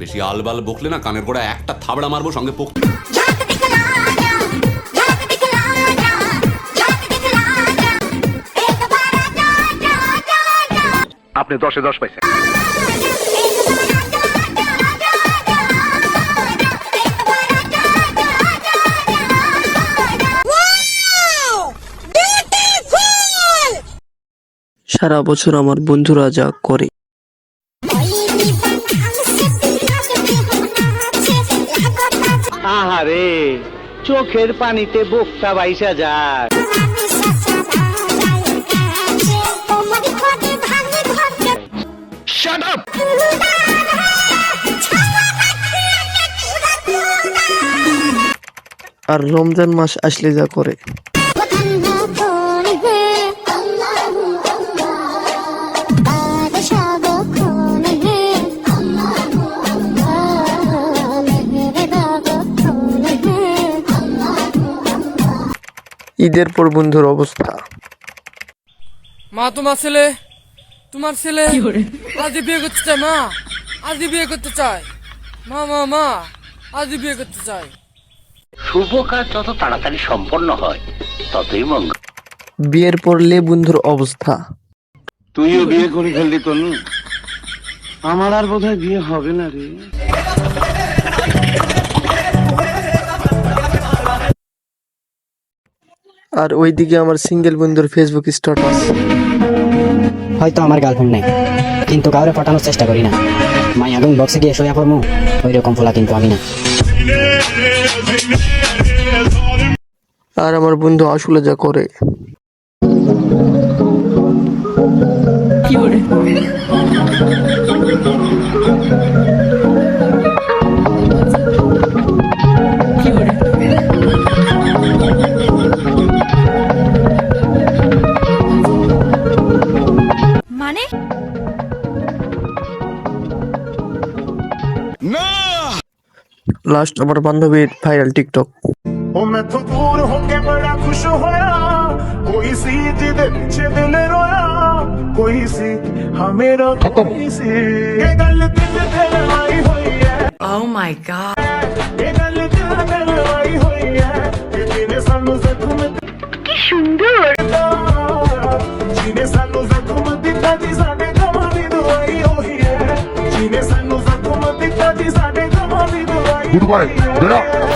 বেশি আলবাল বকলে না কানের গোড়া একটা থাবড়া মারবো সঙ্গে পোক আপনি দশে দশ পাইছেন। সারা বছর আমার বন্ধুরা যা করে। আহারে চোখের পানিতে বোকটা বাইসা যায়। শাট আপ আর রমজান মাস আসলে যা করে। ঈদের পর বন্ধুর অবস্থা। মা তোমার ছেলে? তোমার ছেলে আজই বিয়ে করতে চায় মা? আজই বিয়ে করতে চায়। মা মা মা আজই বিয়ে করতে চায়। শুভ কাজ যত তাড়াতাড়ি সম্পন্ন হয় ততই মঙ্গল। বিয়ের পর লে বন্ধুর অবস্থা। তুইও বিয়ে করে ফেললি তনু। আমার আর বোধহয় বিয়ে হবে না রে। আর ওইদিকে আমার সিঙ্গেল বন্ধুর ফেসবুক স্ট্যাটাস হয়তো আমার গার্লফ্রেন্ড নেই কিন্তু কাউরে পাঠানোর চেষ্টা করি না। মাই আগুন বক্সে গিয়ে শোয়া পড়মু ওই রকম ফোলা কিন্তু আমি না। আর আমার বন্ধু আসলে যা করে। মানে না! লাস্ট আমার বান্ধবীর ভাইরাল টিকটক ও মে তো বড়া খুশ হয়া কই সি জিদে পিছে দিল রয়া কই সি white. Get up.